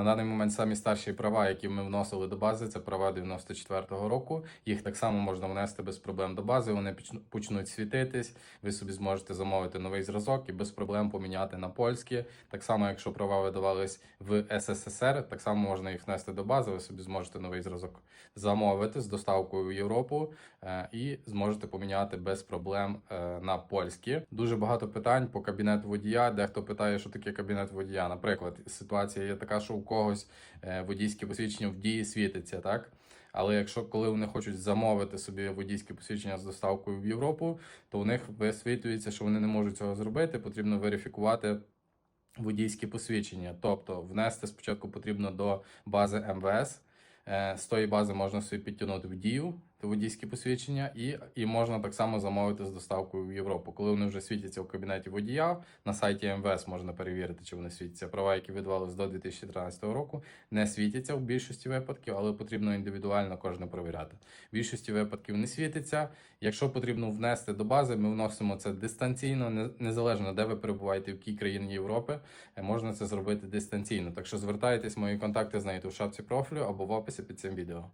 На даний момент самі старші права, які ми вносили до бази, це права 94-го року. Їх так само можна внести без проблем до бази. Вони почну- почнуть світитись. Ви собі зможете замовити новий зразок і без проблем поміняти на польські. Так само, якщо права видавались в СССР, так само можна їх внести до бази. Ви собі зможете новий зразок замовити з доставкою в Європу е, і зможете поміняти без проблем е, на польські. Дуже багато питань по кабінету водія. Дехто питає, що таке кабінет водія. Наприклад, ситуація є така, що у когось е, водійське посвідчення в дії світиться, так. Але якщо коли вони хочуть замовити собі водійське посвідчення з доставкою в Європу, то у них висвітлюється, що вони не можуть цього зробити. Потрібно верифікувати Водійські посвідчення. Тобто внести спочатку потрібно до бази МВС. Е, З тої бази можна собі підтягнути в дію то водійське посвідчення, і, і можна так само замовити з доставкою в Європу. Коли вони вже світяться в кабінеті водія, на сайті МВС можна перевірити, чи вони світяться. Права, які видавались до 2013 року, не світяться в більшості випадків, але потрібно індивідуально кожне перевіряти. В більшості випадків не світиться. Якщо потрібно внести до бази, ми вносимо це дистанційно, незалежно де ви перебуваєте, в якій країні Європи, е, можна це зробити дистанційно. Так що звертайтесь, мої контакти знайдете в шапці профілю або в описі під цим відео.